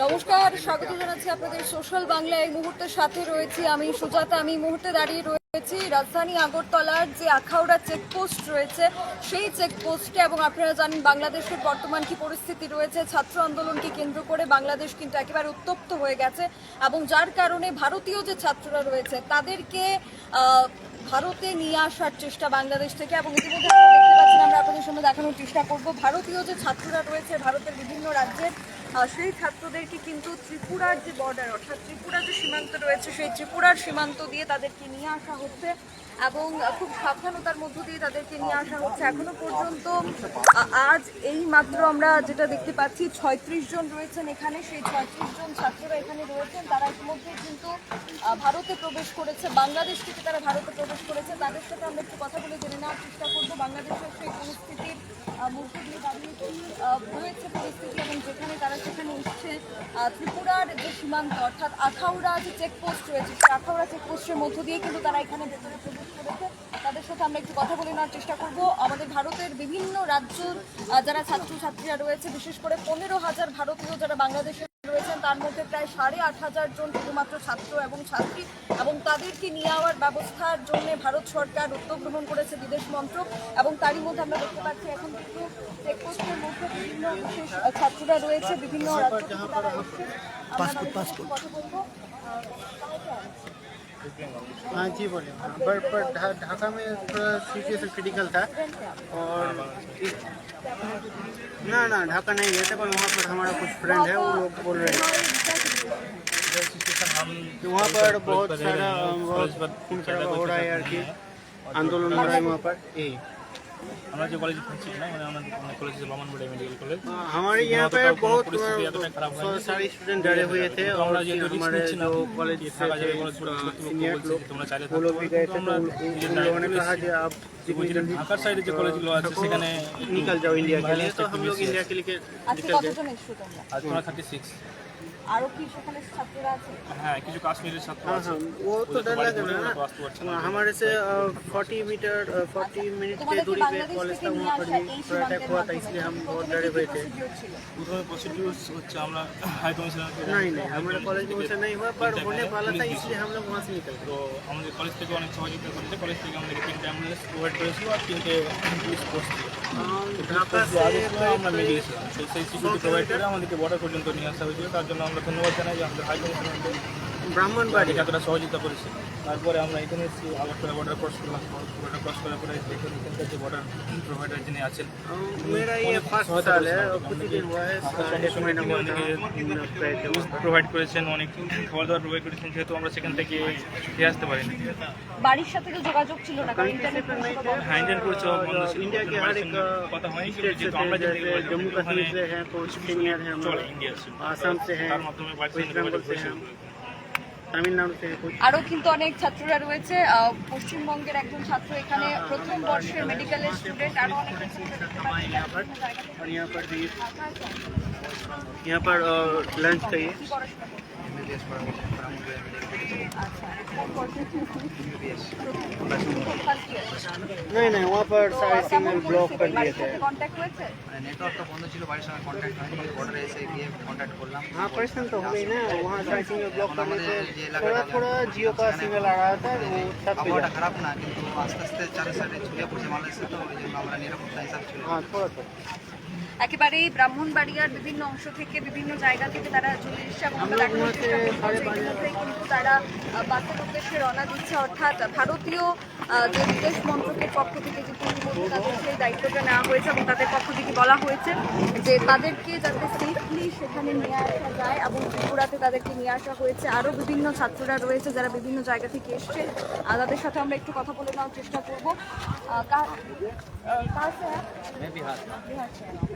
নমস্কার, স্বাগত জানাচ্ছি আপনাদের সোশ্যাল বাংলা এই মুহূর্তের সাথে রয়েছি আমি সুজাতা। আমি মুহূর্তে দাঁড়িয়ে রয়েছি রাজধানী আগরতলার যে আখাউড়া চেকপোস্ট রয়েছে, সেই চেকপোস্টে এবং আপনারা জানেন বাংলাদেশের বর্তমান কি পরিস্থিতি রয়েছে। ছাত্র আন্দোলনকে কেন্দ্র করে বাংলাদেশ কিন্তু একেবারে উত্তপ্ত হয়ে গেছে এবং যার কারণে ভারতীয় যে ছাত্ররা রয়েছে, তাদেরকে ভারতে নিয়ে আসার চেষ্টা বাংলাদেশ থেকে এবং ইতিমধ্যে আমরা আপনাদের সঙ্গে দেখানোর চেষ্টা করব। ভারতীয় যে ছাত্ররা রয়েছে, ভারতের বিভিন্ন রাজ্যের সেই ছাত্রদেরকে কিন্তু ত্রিপুরার যে বর্ডার অর্থাৎ ত্রিপুরার যে সীমান্ত রয়েছে, সেই ত্রিপুরার সীমান্ত দিয়ে তাদেরকে নিয়ে আসা হচ্ছে। এবং খুব সাবধানতার মধ্য দিয়ে তাদেরকে নিয়ে আসা হচ্ছে। এখনও পর্যন্ত আজ এই মাত্র আমরা যেটা দেখতে পাচ্ছি, ছয়ত্রিশ জন রয়েছেন এখানে। সেই ছয়ত্রিশ জন ছাত্ররা এখানে রয়েছেন। তারা ইতিমধ্যে কিন্তু ভারতে প্রবেশ করেছে। বাংলাদেশ থেকে তারা ভারতে প্রবেশ করেছে। তাদের সাথে আমরা একটু কথা বলে জেনে নেওয়ার চেষ্টা করব। বাংলাদেশের সেই পরিস্থিতির দিয়ে দাঁড়িয়ে রয়েছে পরিস্থিতি এবং যেখানে তারা সেখানে এসছে ত্রিপুরার যে সীমান্ত, অর্থাৎ আখাউড়া যে চেকপোস্ট রয়েছে, সেই আখাউড়া চেকপোস্টের মধ্য দিয়ে কিন্তু তারা এখানে ভেতরে প্রবেশ তাদের সাথে আমরা একটু কথা বলে নেওয়ার চেষ্টা করব। আমাদের ভারতের বিভিন্ন রাজ্য যারা ছাত্রছাত্রীরা রয়েছে, বিশেষ করে পনেরো হাজার ভারতীয় যারা বাংলাদেশে রয়েছেন, তার মধ্যে প্রায় সাড়ে আট হাজার জন শুধুমাত্র ছাত্র এবং ছাত্রী এবং তাদেরকে নিয়ে যাওয়ার ব্যবস্থার জন্য ভারত সরকার উদ্যোগ গ্রহণ করেছে বিদেশ মন্ত্রক এবং তারই মধ্যে আমরা দেখতে পাচ্ছি এখন কিন্তু চেকপোস্টের মধ্যে বিভিন্ন বিশেষ ছাত্ররা রয়েছে, বিভিন্ন রাজ্য থেকে তারা এসছে। আমরা কথা বলব। हाँ जी बोले हाँ पर पर ढाका में थोड़ा सिचुएशन क्रिटिकल था और ना ना ढाका नहीं गए थे पर वहाँ पर हमारा कुछ फ्रेंड है वो लोग बोल रहे हैं वहाँ पर बहुत सारा बहुत हो रहा है यार कि आंदोलन हो रहा है वहाँ पर यही আমরা যে কলেজে পড়ছি না মানে আমার কলেজ হচ্ছে বামনবাড়ি মেডিকেল কলেজ हाँ, हमारे यहाँ पे तो बहुत परिस्थिति ज्यादा खराब है। बहुत सारे स्टूडेंट डरे हुए थे तो और আমরা যেহেতু risk हमारे নিচ্ছি না, जो कॉलेज कि से থাকা थे যাবে কলেজ কর্তৃপক্ষ सीनियर বলছে लोग যে তোমরা চাইলে वो लोग भी गए थे থাকতে तो আমরা उन নিজের उन लोगों ने direct कहा कि risk आप जितनी বলছি जल्दी ঢাকার সাইডে যে কলেজগুলো আছে সেখানে একটু निकल जाओ इंडिया के लिए violence तो একটু हम लोग বেশি इंडिया আছে। के लिए আজকে निकल गए কতজন এসছো তোমরা আজ তোমরা থার্টি সিক্স আরো কি সেখানে ছাত্ররা আছে হ্যাঁ কিছু কাশ্মীরের ছাত্র हाँ আছে हाँ वो तो ওদের डर বাড়ি लग দূরে, रहा है ওরা তো আসতে পারছে না। ना हमारे से फोर्टी मीटर फोर्टी मिनट की তোমাদের কি दूरी पे বাংলাদেশ कॉलेज থেকে था নিয়ে वहाँ पर আসা भी এই थोड़ा अटैक সীমান্তের हुआ था মাধ্যমে इसलिए हम बहुत প্রথমে डरे কি हुए थे procedure ছিল? প্রথমে প্রসিডিউর হচ্ছে আমরা হাই কমিশনার नहीं नहीं हमारे कॉलेज में वैसा नहीं हुआ पर होने वाला था इसलिए हम लोग वहाँ से निकल गए তো আমাদের কলেজ থেকে অনেক সহযোগিতা করেছে কলেজ থেকে আমাদেরকে তিনটে অ্যাম্বুলেন্স প্রোভাইড করেছিল আর তিনটে পুলিশ ফোর্স ছিল हम ढाका আগে से ছিল, আমরা মেয়ে গেছিলাম সেই সেই সিকিউরিটি প্রোভাইড করে আমাদেরকে বর্ডার পর্যন্ত নিয়ে আসা হয়েছিল তার জন্য আমরা ধন্যবাদ জানাই যে আমাদের হাইকমিশনকে ব্রাহ্মণবাড়ি। এতটা সহযোগিতা করেছে। তারপরে আমরা এখানে এসেছি আগরতলা বর্ডার ক্রস করলাম বর্ডার ক্রস করার পরে দেখুন এখানকার যে বর্ডার প্রোভাইডার যিনি আছেন मेरा ये फर्स्ट साल है और कुछ ही दिन हुआ है एक महीना हुआ था गए थे वहाँ पर। প্রোভাইড করেছেন অনেক খাবার দাবার প্রোভাইড করেছেন যেহেতু আমরা সেখান থেকে ফিরে আসতে পারিনি বাড়ির সাথে তো যোগাযোগ ছিল না কারণ ইন্টারনেট হ্যাঁ ইন্ডিয়ান পরিষেবা বন্ধ ছিল इंडिया के हर एक কথা হয়নি स्टेट से যেহেতু थे আমরা যেতে जैसे जम्मू कश्मीर से हैं कुछ सीनियर हैं চলে हमारे ইন্ডিয়া ছিল आसाम से हैं তার মাধ্যমে বাড়িতে वेस्ट बंगाल से हैं तमिलनाडु से हैं कुछ আরো কিন্তু অনেক ছাত্ররা রয়েছে আহ, পশ্চিমবঙ্গের একজন ছাত্র এখানে প্রথম বর্ষের মেডিকেলের স্টুডেন্ট আরো অনেক हमारे यहाँ पर और यहाँ पर भी यहाँ पर लंच चाहिए नहीं नहीं वहाँ पर सारे सिग्नल ब्लॉक कर दिए थे কন্ট্যাক্ট হয়েছে মানে নেটওয়ার্কটা বন্ধ ছিল বাড়ির সঙ্গে কন্ট্যাক্ট হয়নি বর্ডারে এসে গিয়ে কন্ট্যাক্ট করলাম हाँ परेशान तो हो गई ना वहाँ सारे सिग्नल ब्लॉक करने से थोड़ा थोड़ा जियो का सिग्नल आ रहा था वो सब पे আবহাওয়াটা जा- খারাপ না কিন্তু আস্তে আস্তে চারি সাইডে ছড়িয়ে পড়ছে বাংলাদেশে তো ওই জন্য আমরা নিরাপত্তা হিসাব ছিল हाँ थोड़ा थोड़ा একেবারেই ব্রাহ্মণবাড়িয়ার বিভিন্ন অংশ থেকে বিভিন্ন জায়গা থেকে তারা চলে এসেছে এবং আমরা দেখানোর চেষ্টা করব কিন্তু তারা বাসের উদ্দেশ্যে রওনা দিচ্ছে। অর্থাৎ ভারতীয় যে বিদেশ মন্ত্রকের পক্ষ থেকে যে ইতিমধ্যে তাদের সেই দায়িত্বটা নেওয়া হয়েছে এবং তাদের পক্ষ থেকে বলা হয়েছে যে তাদেরকে যাতে সেফলি সেখানে নিয়ে আসা যায় এবং ত্রিপুরাতে তাদেরকে নিয়ে আসা হয়েছে। আরও বিভিন্ন ছাত্ররা রয়েছে যারা বিভিন্ন জায়গা থেকে এসছে। তাদের সাথে আমরা একটু কথা বলে নেওয়ার চেষ্টা করব। কার সে হ্যাঁ?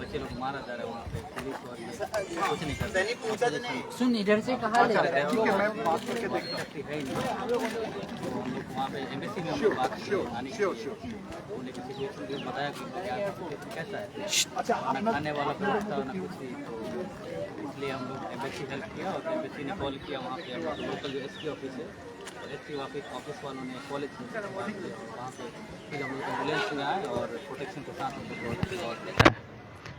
बच्चे लोग मारा जा रहा है वहाँ पे पुलिस और ये कुछ नहीं कर रहे सुन इधर से कहाँ ले रहे हो? मैं बात करके देखता है। ही नहीं। तो हम लोग वहाँ पे एम्बेसी में हम बात आने की उन्होंने किसी को बताया कि कैसा है? ना खाने वाला व्यवस्था ना कुछ तो इसलिए हम लोग एम्बेसी हेल्प किया और एम्बेसी ने कॉल किया वहाँ पे लोकल जो एस ऑफ़िस है एस ऑफ़िस ऑफ़िस वालों ने कॉलेज में बात वहाँ पे फिर हम लोग एंबुलेंस में आए और प्रोटेक्शन के साथ हम लोग और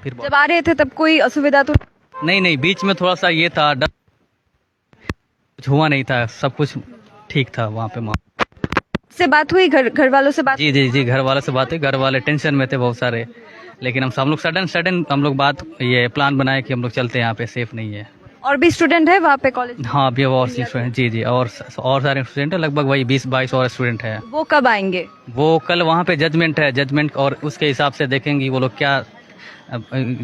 फिर जब आ रहे थे तब कोई असुविधा तो नहीं नहीं बीच में थोड़ा सा ये था डर कुछ हुआ नहीं था सब कुछ ठीक था वहाँ पे माहौल। से बात हुई घर घर वालों से बात जी जी जी घर वालों से बात हुई घर वाले टेंशन में थे बहुत सारे लेकिन हम हम लोग सडन सडन हम लोग बात ये प्लान बनाए कि हम लोग चलते हैं यहाँ पे सेफ़ नहीं है। और भी स्टूडेंट है वहाँ पे कॉलेज हाँ अभी और स्टूडेंट जी जी और और सारे स्टूडेंट है लगभग वही बीस बाईस और स्टूडेंट है। वो कब आएँगे? वो कल वहाँ पे जजमेंट है जजमेंट और उसके हिसाब से देखेंगे वो लोग क्या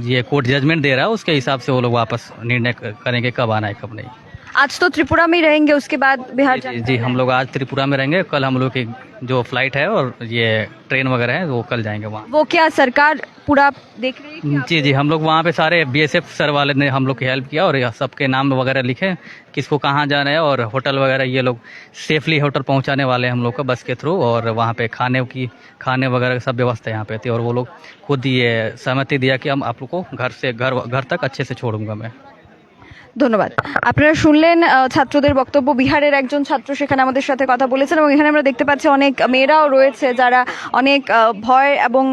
ये कोर्ट जजमेंट दे रहा है, उसके हिसाब से वो लोग वापस निर्णय करेंगे कब आना है, कब नहीं। आज तो त्रिपुरा में ही रहेंगे उसके बाद बिहार जी, जी हम लोग आज त्रिपुरा में रहेंगे कल हम लोग की जो फ़्लाइट है और ये ट्रेन वगैरह है वो कल जाएँगे वहाँ। वो क्या सरकार पूरा देख रही है जी जी हम लोग वहाँ पे सारे बीएसएफ सर वाले ने हम लोग की हेल्प किया और सबके नाम वगैरह लिखे किसको कहाँ जाना है और होटल वगैरह ये लोग सेफली होटल पहुँचाने वाले हैं हम लोग का बस के थ्रू और वहाँ पे खाने की खाने वगैरह सब व्यवस्था यहाँ पे थी और वो लोग खुद ये सहमति दिया कि हम आप लोग को घर से घर घर तक अच्छे से छोड़ूँगा मैं। ধন্যবাদ আপনারা শুনলেন আহ, ছাত্রদের বক্তব্য বিহারের একজন ছাত্র সেখানে আমাদের সাথে কথা বলেছেন এবং এখানে আমরা দেখতে পাচ্ছি অনেক মেয়েরাও রয়েছে যারা অনেক আহ, ভয় এবং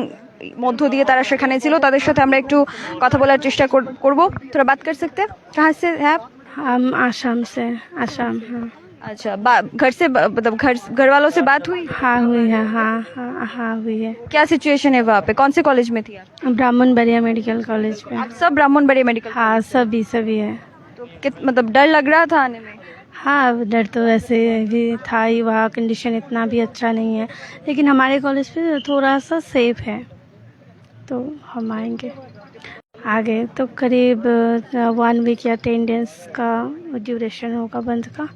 মধ্য দিয়ে তারা সেখানে ছিল তাদের সাথে আমরা একটু কথা বলার চেষ্টা কর- করব তোরা বাত কর सकते हैं? कहाँ से है आप हम आसाम से आसाम हाँ अच्छा बा- घर से ब- मतलब घर घर वालों से बात हुई हाँ हुई है हाँ हाँ हाँ हुई है क्या सिचुएशन है वहाँ पे कौन से कॉलेज में थी आप ब्राह्मण बरिया मेडिकल कॉलेज पे आप सब ब्राह्मण बड़े मेडिकल हाँ सभी सभी है तो कित मतलब डर लग रहा था आने में? हाँ डर तो वैसे भी था ही वहाँ कंडीशन इतना भी अच्छा नहीं है। लेकिन हमारे कॉलेज पे थोड़ा सा सेफ़ है। तो हम आएँगे। आगे तो करीब वन वीक या टेन डेज़ का ड्यूरेशन होगा बंद का।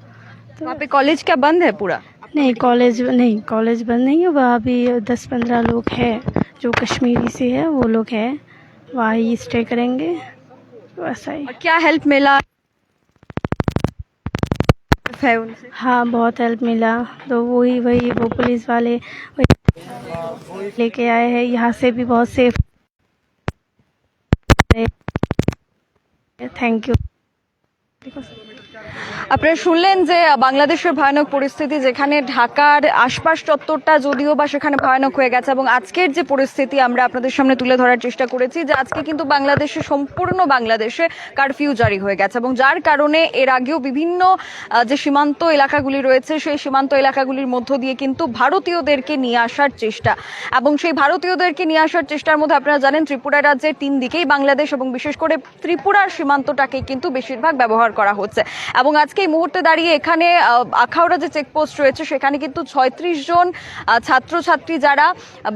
तो वहाँ पे कॉलेज क्या बंद है पूरा? नहीं कॉलेज नहीं कॉलेज बंद नहीं है। वहाँ भी दस पंद्रह लोग हैं। जो कश्मीरी से है वो लोग हैं। वहाँ ही स्टे करेंगे। वैसा ही क्या हेल्प मिला? है उनसे? हाँ बहुत हेल्प मिला। तो वही वही, वो पुलिस वाले लेके आए हैं। यहाँ से भी बहुत सेफ़ थैंक यू আপনারা শুনলেন যে বাংলাদেশের ভয়ানক পরিস্থিতি যেখানে ঢাকার আশপাশ চত্বরটা যদিও বা সেখানে ভয়ানক হয়ে গেছে এবং আজকের যে পরিস্থিতি আমরা আপনাদের সামনে তুলে ধরার চেষ্টা করেছি যে আজকে কিন্তু বাংলাদেশে, সম্পূর্ণ বাংলাদেশে কারফিউ জারি হয়ে গেছে এবং যার কারণে এর আগেও বিভিন্ন যে সীমান্ত এলাকাগুলি রয়েছে, সেই সীমান্ত এলাকাগুলির মধ্য দিয়ে কিন্তু ভারতীয়দেরকে নিয়ে আসার চেষ্টা এবং সেই ভারতীয়দেরকে নিয়ে আসার চেষ্টার মধ্যে আপনারা জানেন ত্রিপুরা রাজ্যের তিন দিকেই বাংলাদেশ এবং বিশেষ করে ত্রিপুরার সীমান্তটাকে কিন্তু বেশিরভাগ ব্যবহার করা হচ্ছে। এবং আজকে এই মুহূর্তে দাঁড়িয়ে এখানে আখাউড়া যে চেকপোস্ট রয়েছে, সেখানে কিন্তু ছয়ত্রিশ জন ছাত্রছাত্রী যারা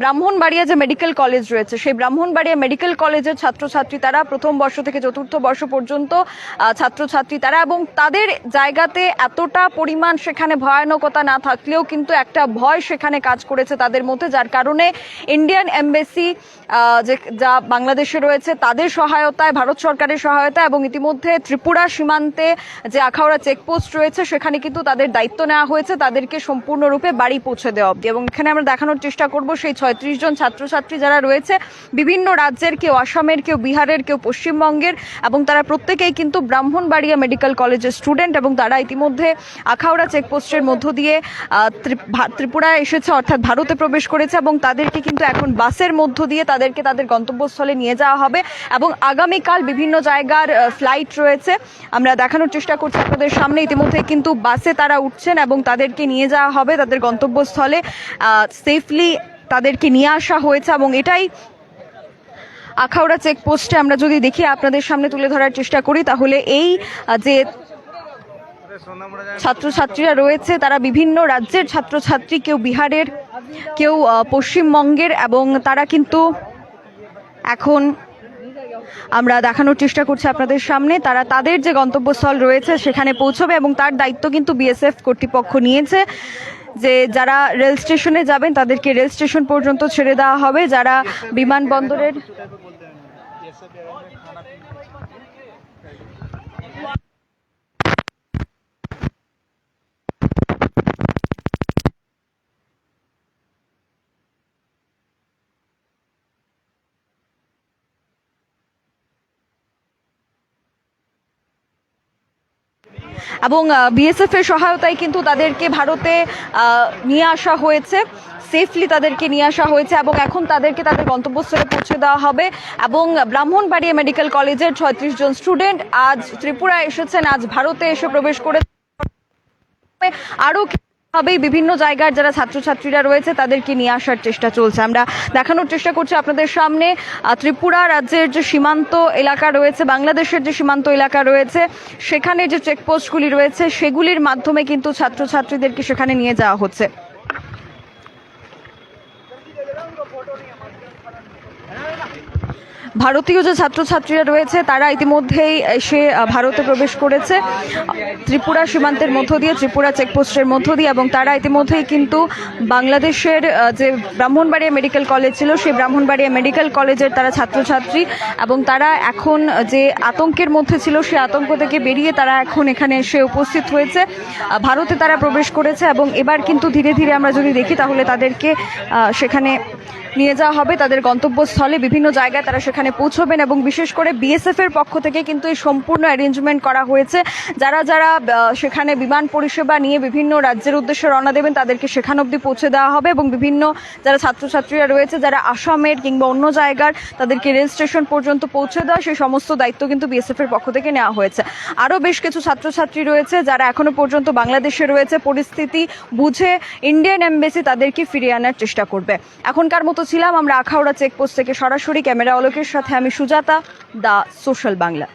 ব্রাহ্মণবাড়িয়া যে মেডিকেল কলেজ রয়েছে, সেই ব্রাহ্মণবাড়িয়া মেডিকেল কলেজের ছাত্রছাত্রী তারা প্রথম বর্ষ থেকে চতুর্থ বর্ষ পর্যন্ত ছাত্রছাত্রী তারা এবং তাদের জায়গাতে এতটা পরিমাণ সেখানে ভয়ানকতা না থাকলেও কিন্তু একটা ভয় সেখানে কাজ করেছে তাদের মধ্যে, যার কারণে ইন্ডিয়ান এমবেসি যে, যা বাংলাদেশে রয়েছে, তাদের সহায়তায়, ভারত সরকারের সহায়তা এবং ইতিমধ্যে ত্রিপুরা সীমান্তে যে আখাউড়া চেকপোস্ট রয়েছে সেখানে কিন্তু তাদের দায়িত্ব নেওয়া হয়েছে তাদেরকে সম্পূর্ণরূপে বাড়ি পৌঁছে দেওয়া অব্দি এবং এখানে আমরা দেখানোর চেষ্টা করব সেই ছয়ত্রিশ জন ছাত্রছাত্রী যারা রয়েছে বিভিন্ন রাজ্যের কেউ আসামের কেউ বিহারের কেউ পশ্চিমবঙ্গের এবং তারা প্রত্যেকেই কিন্তু ব্রাহ্মণবাড়িয়া মেডিকেল কলেজের স্টুডেন্ট এবং তারা ইতিমধ্যে আখাউড়া চেকপোস্টের মধ্য দিয়ে আহ, ত্রি- ভা- ত্রিপুরায় এসেছে অর্থাৎ ভারতে প্রবেশ করেছে এবং তাদেরকে কিন্তু এখন বাসের মধ্য দিয়ে তাদেরকে তাদের গন্তব্যস্থলে নিয়ে যাওয়া হবে। এবং আগামীকাল বিভিন্ন জায়গার ফ্লাইট রয়েছে। আমরা দেখানোর চেষ্টা করছি আপনাদের সামনে। ইতিমধ্যে কিন্তু বাসে তারা উঠছেন এবং তাদেরকে নিয়ে যাওয়া হবে, তাদের গন্তব্যস্থলে সেফলি তাদেরকে নিয়ে আসা হয়েছে এবং এটাই আখাউড়া চেকপোস্টে আমরা যদি দেখি, আপনাদের সামনে তুলে ধরার চেষ্টা করি, তাহলে এই যে ছাত্রছাত্রীরা রয়েছে, তারা বিভিন্ন রাজ্যের ছাত্রছাত্রী, কেউ বিহারের, কেউ পশ্চিমবঙ্গের এবং তারা কিন্তু এখন আমরা দেখানোর চেষ্টা করছি আপনাদের সামনে। তারা তাদের যে গন্তব্যস্থল রয়েছে সেখানে পৌঁছবে এবং তার দায়িত্ব কিন্তু বিএসএফ কর্তৃপক্ষ নিয়েছে যে যারা রেল স্টেশনে যাবেন তাদেরকে রেল স্টেশন পর্যন্ত ছেড়ে দেওয়া হবে। যারা বিমানবন্দরের এবং বিএসএফ এর সহায়তায় কিন্তু তাদেরকে ভারতে নিয়ে আসা হয়েছে। সেফলি তাদেরকে নিয়ে আসা হয়েছে এবং এখন তাদেরকে তাদের গন্তব্যস্থলে পৌঁছে দেওয়া হবে। এবং ব্রাহ্মণবাড়িয়া মেডিকেল কলেজের ছয়ত্রিশ জন স্টুডেন্ট আজ ত্রিপুরা এসেছেন। আজ ভারতে এসে প্রবেশ করে আরও ভাবেই বিভিন্ন জায়গার যারা ছাত্রছাত্রীরা রয়েছে, তাদেরকে নিয়ে আসার চেষ্টা চলছে। আমরা দেখানোর চেষ্টা করছি আপনাদের সামনে। ত্রিপুরা রাজ্যের যে সীমান্ত এলাকা রয়েছে, বাংলাদেশের যে সীমান্ত এলাকা রয়েছে, সেখানে যে চেকপোস্টগুলি রয়েছে, সেগুলির মাধ্যমে কিন্তু ছাত্রছাত্রীদেরকে সেখানে নিয়ে যাওয়া হচ্ছে। ভারতীয় যে ছাত্রছাত্রীরা রয়েছে, তারা ইতিমধ্যেই এসে ভারতে প্রবেশ করেছে। ত্রিপুরা সীমান্তের মধ্য দিয়ে, ত্রিপুরা চেকপোস্টের মধ্য দিয়ে এবং তারা ইতিমধ্যেই কিন্তু বাংলাদেশের যে ব্রাহ্মণবাড়িয়া মেডিকেল কলেজ ছিল, সেই ব্রাহ্মণবাড়িয়া মেডিকেল কলেজের তারা ছাত্রছাত্রী এবং তারা এখন যে আতঙ্কের মধ্যে ছিল সেই আতঙ্ক থেকে বেরিয়ে তারা এখন এখানে এসে উপস্থিত হয়েছে। ভারতে তারা প্রবেশ করেছে এবং এবার কিন্তু ধীরে ধীরে আমরা যদি দেখি, তাহলে তাদেরকে সেখানে নিয়ে যাওয়া হবে তাদের গন্তব্যস্থলে। বিভিন্ন জায়গায় তারা সেখানে পৌঁছবেন এবং বিশেষ করে বিএসএফ এর পক্ষ থেকে কিন্তু এই সম্পূর্ণ অ্যারেঞ্জমেন্ট করা হয়েছে। যারা যারা সেখানে বিমান পরিষেবা নিয়ে বিভিন্ন রাজ্যের উদ্দেশ্যে রওনা দেবেন, তাদেরকে সেখান অবধি পৌঁছে দেওয়া হবে এবং বিভিন্ন যারা ছাত্রছাত্রীরা রয়েছে, যারা আসামের কিংবা অন্য জায়গার, তাদেরকে রেল স্টেশন পর্যন্ত পৌঁছে দেওয়া, সেই সমস্ত দায়িত্ব কিন্তু বিএসএফ এর পক্ষ থেকে নেওয়া হয়েছে। আরও বেশ কিছু ছাত্রছাত্রী রয়েছে, যারা এখনও পর্যন্ত বাংলাদেশে রয়েছে। পরিস্থিতি বুঝে ইন্ডিয়ান এমবেসি তাদেরকে ফিরিয়ে আনার চেষ্টা করবে। এখনকার মতো ছিলাম। আমরা আখাউড়া চেকপোস্ট থেকে সরাসরি ক্যামেরা অলোকের সাথে আমি সুজাতা দা সোশ্যাল বাংলা।